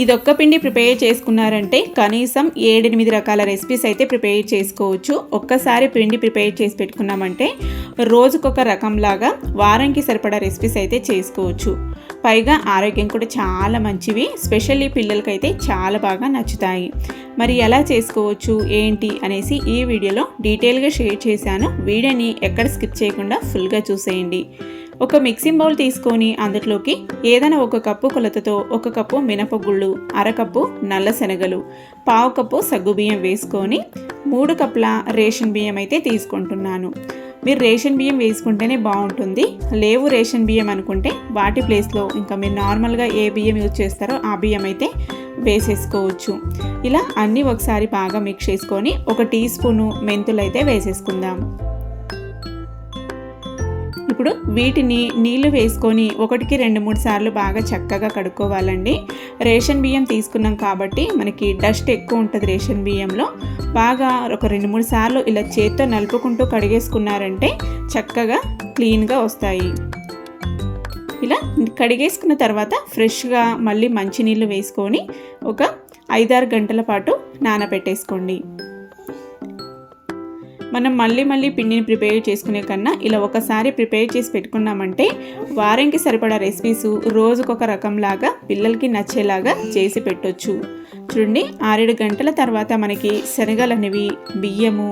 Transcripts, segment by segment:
ఇదొక్క పిండి ప్రిపేర్ చేసుకున్నారంటే కనీసం ఏడెనిమిది రకాల రెసిపీస్ అయితే ప్రిపేర్ చేసుకోవచ్చు. ఒక్కసారి పిండి ప్రిపేర్ చేసి పెట్టుకున్నామంటే రోజుకొక రకంలాగా వారానికి సరిపడా రెసిపీస్ అయితే చేసుకోవచ్చు. పైగా ఆరోగ్యం కూడా చాలా మంచివి. స్పెషల్లీ పిల్లలకైతే చాలా బాగా నచ్చుతాయి. మరి ఎలా చేసుకోవచ్చు? ఏంటి? అనేసి ఈ వీడియోలో డీటెయిల్గా షేర్ చేశాను. వీడియోని ఎక్కడ స్కిప్ చేయకుండా ఫుల్గా చూసేయండి. ఒక మిక్సింగ్ బౌల్ తీసుకొని అందులోకి ఏదైనా ఒక కప్పు కొలతతో ఒక కప్పు మినపగుళ్ళు అరకప్పు నల్ల శనగలు పావు కప్పు సగ్గుబియ్యం వేసుకొని మూడు కప్పుల రేషన్ బియ్యం అయితే తీసుకుంటున్నాను. మీరు రేషన్ బియ్యం వేసుకుంటేనే బాగుంటుంది. లేవు రేషన్ బియ్యం అనుకుంటే వాటి ప్లేస్లో ఇంకా మీరు నార్మల్గా ఏ బియ్యం యూజ్ చేస్తారో ఆ బియ్యం అయితే వేసేసుకోవచ్చు. ఇలా అన్నీ ఒకసారి బాగా మిక్స్ చేసుకొని ఒక టీ స్పూను మెంతులు అయితే వేసేసుకుందాం. ఇప్పుడు వీటిని నీళ్ళు వేసుకొని ఒకటికి రెండు మూడు సార్లు బాగా చక్కగా కడుక్కోవాలండి. రేషన్ బియ్యం తీసుకున్నాం కాబట్టి మనకి డస్ట్ ఎక్కువ ఉంటుంది రేషన్ బియ్యంలో. బాగా ఒక రెండు మూడు సార్లు ఇలా చేత్తో నలుపుకుంటూ కడిగేసుకున్నారంటే చక్కగా క్లీన్గా వస్తాయి. ఇలా కడిగేసుకున్న తర్వాత ఫ్రెష్గా మళ్ళీ మంచినీళ్ళు వేసుకొని ఒక ఐదారు గంటల పాటు నానబెట్టేసుకోండి. మనం మళ్ళీ మళ్ళీ పిండిని ప్రిపేర్ చేసుకునే కన్నా ఇలా ఒకసారి ప్రిపేర్ చేసి పెట్టుకున్నామంటే వారంకి సరిపడా రెసిపీస్ రోజుకొక రకంలాగా పిల్లలకి నచ్చేలాగా చేసి పెట్టొచ్చు. చూడండి ఆరేడు గంటల తర్వాత మనకి శనగలు అనేవి బియ్యము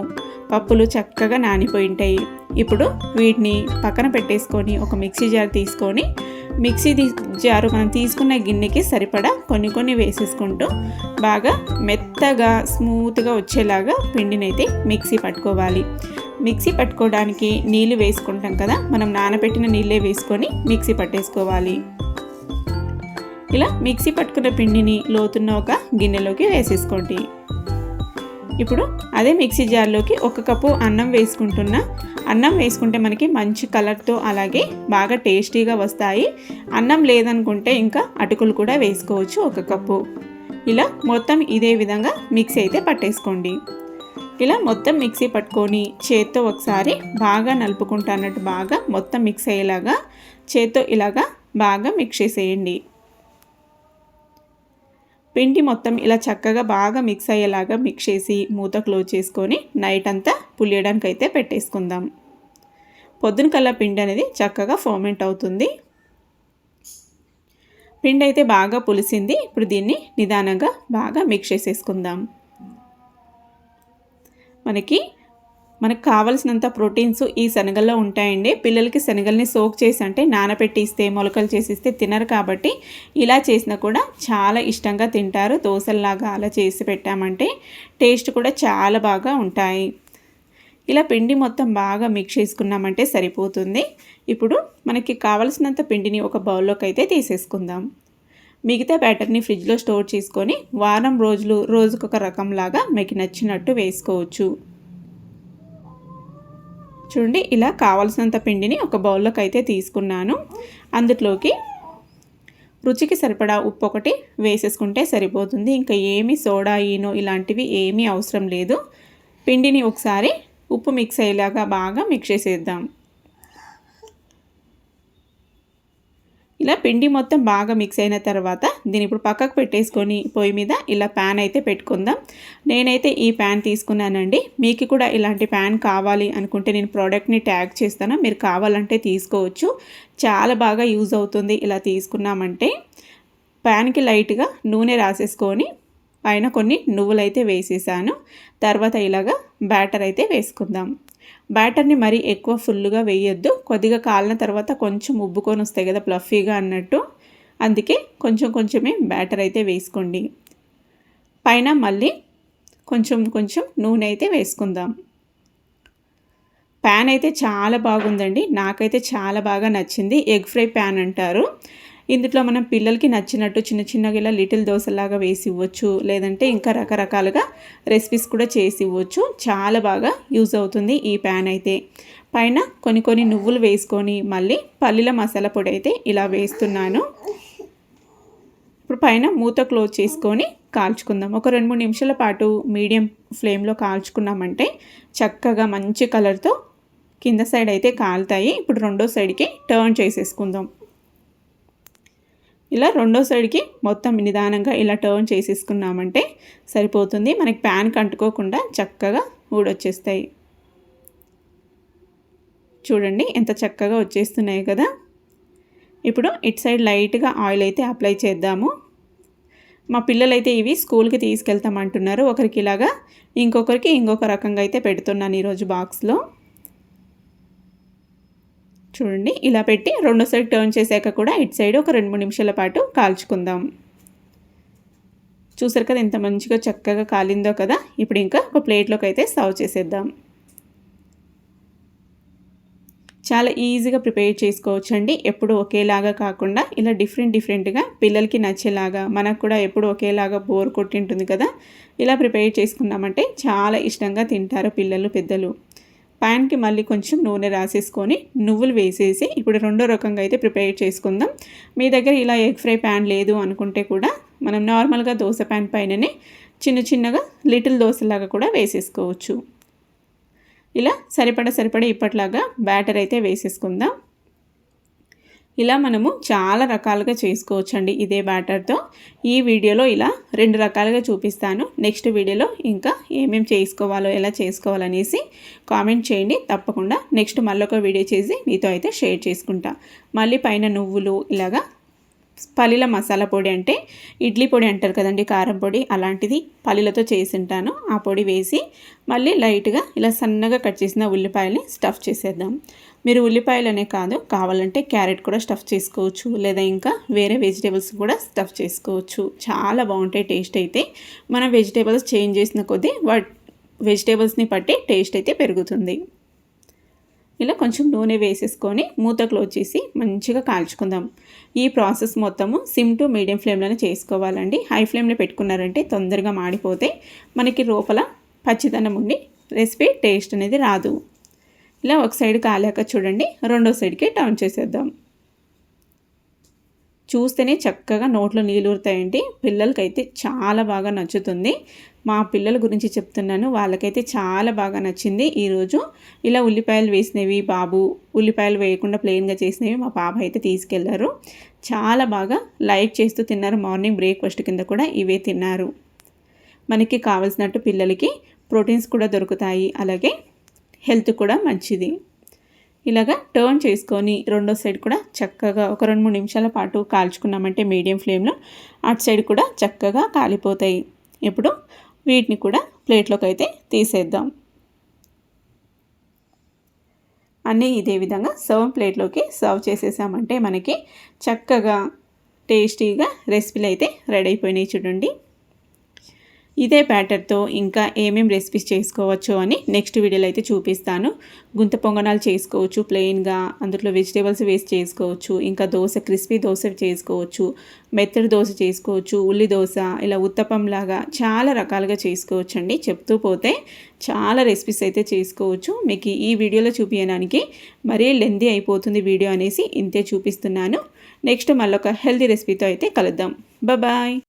పప్పులు చక్కగా నానిపోయి ఉంటాయి. ఇప్పుడు వీటిని పక్కన పెట్టేసుకొని ఒక మిక్సీ జార్ తీసుకొని మిక్సీ జారు మనం తీసుకున్న గిన్నెకి సరిపడా కొన్ని కొన్ని వేసేసుకుంటూ బాగా మెత్తగా స్మూత్గా వచ్చేలాగా పిండినైతే మిక్సీ పట్టుకోవాలి. మిక్సీ పట్టుకోవడానికి నీళ్ళు వేసుకుంటాం కదా మనం నానబెట్టిన నీళ్ళే వేసుకొని మిక్సీ పట్టేసుకోవాలి. ఇలా మిక్సీ పట్టుకున్న పిండిని లోతున్న ఒక గిన్నెలోకి వేసేసుకోండి. ఇప్పుడు అదే మిక్సీ జార్లోకి ఒక కప్పు అన్నం వేసుకుంటున్నా. అన్నం వేసుకుంటే మనకి మంచి కలర్తో అలాగే బాగా టేస్టీగా వస్తాయి. అన్నం లేదనుకుంటే ఇంకా అటుకులు కూడా వేసుకోవచ్చు ఒక కప్పు. ఇలా మొత్తం ఇదే విధంగా మిక్సీ అయితే పట్టేసుకోండి. ఇలా మొత్తం మిక్సీ పట్టుకొని చేత్తో ఒకసారి బాగా నలుపుకుంటా అన్నట్టు బాగా మొత్తం మిక్స్ అయ్యేలాగా చేత్తో ఇలాగా బాగా మిక్స్ చేసేయండి. పిండి మొత్తం ఇలా చక్కగా బాగా మిక్స్ అయ్యేలాగా మిక్స్ చేసి మూత క్లోజ్ చేసుకొని నైట్ అంతా పులియడానికి అయితే పెట్టేసుకుందాం. పొద్దున కల్లా పిండి అనేది చక్కగా ఫోమెంట్ అవుతుంది. పిండి అయితే బాగా పులిసింది. ఇప్పుడు దీన్ని నిదానంగా బాగా మిక్స్ చేసేసుకుందాం. మనకి మనకు కావలసినంత ప్రోటీన్స్ ఈ శనగల్లో ఉంటాయండి. పిల్లలకి శనగల్ని సోక్ చేసి అంటే నానబెట్టి ఇస్తే మొలకలు చేసి ఇస్తే తినరు కాబట్టి ఇలా చేసినా కూడా చాలా ఇష్టంగా తింటారు. దోశల్లాగా అలా చేసి పెట్టామంటే టేస్ట్ కూడా చాలా బాగా ఉంటాయి. ఇలా పిండి మొత్తం బాగా మిక్స్ చేసుకున్నామంటే సరిపోతుంది. ఇప్పుడు మనకి కావలసినంత పిండిని ఒక బౌల్లోకి అయితే తీసేసుకుందాం. మిగతా బ్యాటర్ని ఫ్రిడ్జ్లో స్టోర్ చేసుకొని వారం రోజులు రోజుకొక రకంలాగా మీకు నచ్చినట్టు వేసుకోవచ్చు. చూడండి ఇలా కావాల్సినంత పిండిని ఒక బౌల్లోకి అయితే తీసుకున్నాను. అందులోకి రుచికి సరిపడా ఉప్పు ఒకటి వేసేసుకుంటే సరిపోతుంది. ఇంకా ఏమి సోడా ఈనో ఇలాంటివి ఏమీ అవసరం లేదు. పిండిని ఒకసారి ఉప్పు మిక్స్ అయ్యేలాగా బాగా మిక్స్ చేసేద్దాం. ఇలా పిండి మొత్తం బాగా మిక్స్ అయిన తర్వాత దీన్ని ఇప్పుడు పక్కకు పెట్టేసుకొని పొయ్యి మీద ఇలా ప్యాన్ అయితే పెట్టుకుందాం. నేనైతే ఈ ప్యాన్ తీసుకున్నానండి. మీకు కూడా ఇలాంటి ప్యాన్ కావాలి అనుకుంటే నేను ప్రోడక్ట్ని ట్యాగ్ చేస్తాను. మీరు కావాలంటే తీసుకోవచ్చు. చాలా బాగా యూజ్ అవుతుంది ఇలా తీసుకున్నామంటే. ప్యాన్కి లైట్గా నూనె రాసేసుకొని పైన కొన్ని నువ్వులైతే వేసేసాను. తర్వాత ఇలాగా బ్యాటర్ అయితే వేసుకుందాం. బ్యాటర్ని మరీ ఎక్కువ ఫుల్గా వేయొద్దు. కొద్దిగా కాలిన తర్వాత కొంచెం ఉబ్బుకొని వస్తాయి కదా ప్లఫీగా అన్నట్టు. అందుకే కొంచెం కొంచెమే బ్యాటర్ అయితే వేసుకోండి. పైన మళ్ళీ కొంచెం కొంచెం నూనె అయితే వేసుకుందాం. ప్యాన్ అయితే చాలా బాగుందండి. నాకైతే చాలా బాగా నచ్చింది. ఎగ్ ఫ్రై ప్యాన్ అంటారు. ఇందులో మనం పిల్లలకి నచ్చినట్టు చిన్న చిన్నగా ఇలా లిటిల్ దోశలాగా వేసి ఇవ్వచ్చు. లేదంటే ఇంకా రకరకాలుగా రెసిపీస్ కూడా చేసి ఇవ్వచ్చు. చాలా బాగా యూజ్ అవుతుంది ఈ ప్యాన్ అయితే. పైన కొన్ని కొన్ని నువ్వులు వేసుకొని మళ్ళీ పల్లీల మసాలా పొడి అయితే ఇలా వేస్తున్నాను. ఇప్పుడు పైన మూత క్లోజ్ చేసుకొని కాల్చుకుందాం. ఒక రెండు మూడు నిమిషాల పాటు మీడియం ఫ్లేమ్లో కాల్చుకున్నామంటే చక్కగా మంచి కలర్తో కింద సైడ్ అయితే కాలుతాయి. ఇప్పుడు రెండో సైడ్కి టర్న్ చేసేసుకుందాం. ఇలా రెండో సైడ్కి మొత్తం నిదానంగా ఇలా టర్న్ చేసేసుకున్నామంటే సరిపోతుంది. మనకి ప్యాన్కి అంటుకోకుండా చక్కగా ఊడొచ్చేస్తాయి. చూడండి ఎంత చక్కగా వచ్చేస్తున్నాయి కదా. ఇప్పుడు ఇటు సైడ్ లైట్గా ఆయిల్ అయితే అప్లై చేద్దాము. మా పిల్లలైతే ఇవి స్కూల్కి తీసుకెళ్తామంటున్నారు. ఒకరికి ఇలాగా ఇంకొకరికి ఇంకొక రకంగా అయితే పెడుతున్నాను ఈరోజు బాక్స్లో. చూడండి. ఇలా పెట్టి రెండో సైడ్ టర్న్ చేశాక కూడా ఇటు సైడ్ ఒక రెండు మూడు నిమిషాల పాటు కాల్చుకుందాం. చూసారు కదా ఎంత మంచిగా చక్కగా కాలిందో కదా? ఇప్పుడు ఇంకా ఒక ప్లేట్లోకి అయితే సర్వ్ చేసేద్దాం. చాలా ఈజీగా ప్రిపేర్ చేసుకోవచ్చు అండి ఎప్పుడు ఒకేలాగా కాకుండా ఇలా డిఫరెంట్ డిఫరెంట్గా పిల్లలకి నచ్చేలాగా మనకు కూడా ఎప్పుడు ఒకేలాగా బోర్ కొట్టింటుంది కదా? ఇలా ప్రిపేర్ చేసుకున్నామంటే చాలా ఇష్టంగా తింటారు పిల్లలు పెద్దలు. ప్యాన్కి మళ్ళీ కొంచెం నూనె రాసేసుకొని నువ్వులు వేసేసి ఇప్పుడు రెండో రకంగా అయితే ప్రిపేర్ చేసుకుందాం. మీ దగ్గర ఇలా ఎగ్ ఫ్రై ప్యాన్ లేదు అనుకుంటే కూడా మనం నార్మల్గా దోశ ప్యాన్ పైననే చిన్న చిన్నగా లిటిల్ దోశలాగా కూడా వేసేసుకోవచ్చు. ఇలా సరిపడ సరిపడ ఇప్పట్లాగా బ్యాటర్ అయితే వేసేసుకుందాం. ఇలా మనము చాలా రకాలుగా చేసుకోవచ్చండి ఇదే బ్యాటర్తో. ఈ వీడియోలో ఇలా రెండు రకాలుగా చూపిస్తాను. నెక్స్ట్ వీడియోలో ఇంకా ఏమేమి చేసుకోవాలో ఎలా చేసుకోవాలనేసి కామెంట్ చేయండి. తప్పకుండా నెక్స్ట్ మళ్ళొక వీడియో చేసి మీతో అయితే షేర్ చేసుకుంటా. మళ్ళీ పైన నువ్వులు ఇలాగా పల్లీల మసాలా పొడి అంటే ఇడ్లీ పొడి అంటారు కదండి కారం పొడి అలాంటిది పల్లీలతో చేసింటాను. ఆ పొడి వేసి మళ్ళీ లైట్గా ఇలా సన్నగా కట్ చేసిన ఉల్లిపాయల్ని స్టఫ్ చేసేద్దాం. మీరు ఉల్లిపాయలనే కాదు కావాలంటే క్యారెట్ కూడా స్టఫ్ చేసుకోవచ్చు లేదా ఇంకా వేరే వెజిటేబుల్స్ కూడా స్టఫ్ చేసుకోవచ్చు. చాలా బాగుంటాయి టేస్ట్ అయితే. మనం వెజిటేబుల్స్ చేంజ్ చేసిన కొద్దీ వాట్ వెజిటేబుల్స్ని బట్టి టేస్ట్ అయితే పెరుగుతుంది. ఇలా కొంచెం నూనె వేసేసుకొని మూత క్లోజ్ చేసి మంచిగా కాల్చుకుందాం. ఈ ప్రాసెస్ మొత్తము సిమ్ టు మీడియం ఫ్లేమ్లోనే చేసుకోవాలండి. హై ఫ్లేమ్లో పెట్టుకున్నారంటే తొందరగా మాడిపోతే మనకి లోపల పచ్చిదనం ఉండి రెసిపీ టేస్ట్ అనేది రాదు. ఇలా ఒక సైడ్ కాలాక చూడండి రెండో సైడ్కి టర్న్ చేసేద్దాం. చూస్తేనే చక్కగా నోట్లో నీళ్ళు ఊరుతాయండి. పిల్లలకైతే చాలా బాగా నచ్చుతుంది. మా పిల్లల గురించి చెప్తున్నాను వాళ్ళకైతే చాలా బాగా నచ్చింది. ఈరోజు ఇలా ఉల్లిపాయలు వేసినవి బాబు ఉల్లిపాయలు వేయకుండా ప్లెయిన్గా చేసినవి మా పాప అయితే తీసుకెళ్ళారు. చాలా బాగా లైక్ చేస్తూ తిన్నారు. మార్నింగ్ బ్రేక్ఫాస్ట్ కింద కూడా ఇవే తిన్నారు. మనకి కావలసినట్టు పిల్లలకి ప్రోటీన్స్ కూడా దొరుకుతాయి. అలాగే హెల్త్ కూడా మంచిది. ఇలాగా టర్న్ చేసుకొని రెండో సైడ్ కూడా చక్కగా ఒక రెండు మూడు నిమిషాల పాటు కాల్చుకున్నామంటే మీడియం ఫ్లేమ్లో అటు సైడ్ కూడా చక్కగా కాలిపోతాయి. ఇప్పుడు వీటిని కూడా ప్లేట్లోకి అయితే తీసేద్దాం. అన్నీ ఇదే విధంగా సర్వ్ ప్లేట్లోకి సర్వ్ చేసేసామంటే మనకి చక్కగా టేస్టీగా రెసిపీలు అయితే రెడీ అయిపోయినాయి చూడండి. ఇదే బ్యాటర్తో ఇంకా ఏమేమి రెసిపీస్ చేసుకోవచ్చు అని నెక్స్ట్ వీడియోలో అయితే చూపిస్తాను. గుంత పొంగనాలు చేసుకోవచ్చు ప్లెయిన్గా అందులో వెజిటేబుల్స్ వేస్ట్ చేసుకోవచ్చు ఇంకా దోశ క్రిస్పీ దోశ చేసుకోవచ్చు మెత్తడి దోశ చేసుకోవచ్చు ఉల్లి దోశ ఇలా ఉత్తపంలాగా చాలా రకాలుగా చేసుకోవచ్చు అండి చెప్తూ పోతే చాలా రెసిపీస్ అయితే చేసుకోవచ్చు. మీకు ఈ వీడియోలో చూపించడానికి మరీ లెందీ అయిపోతుంది వీడియో అనేసి ఇంతే చూపిస్తున్నాను. నెక్స్ట్ మళ్ళొక హెల్తీ రెసిపీతో అయితే కలుద్దాం. బాయ్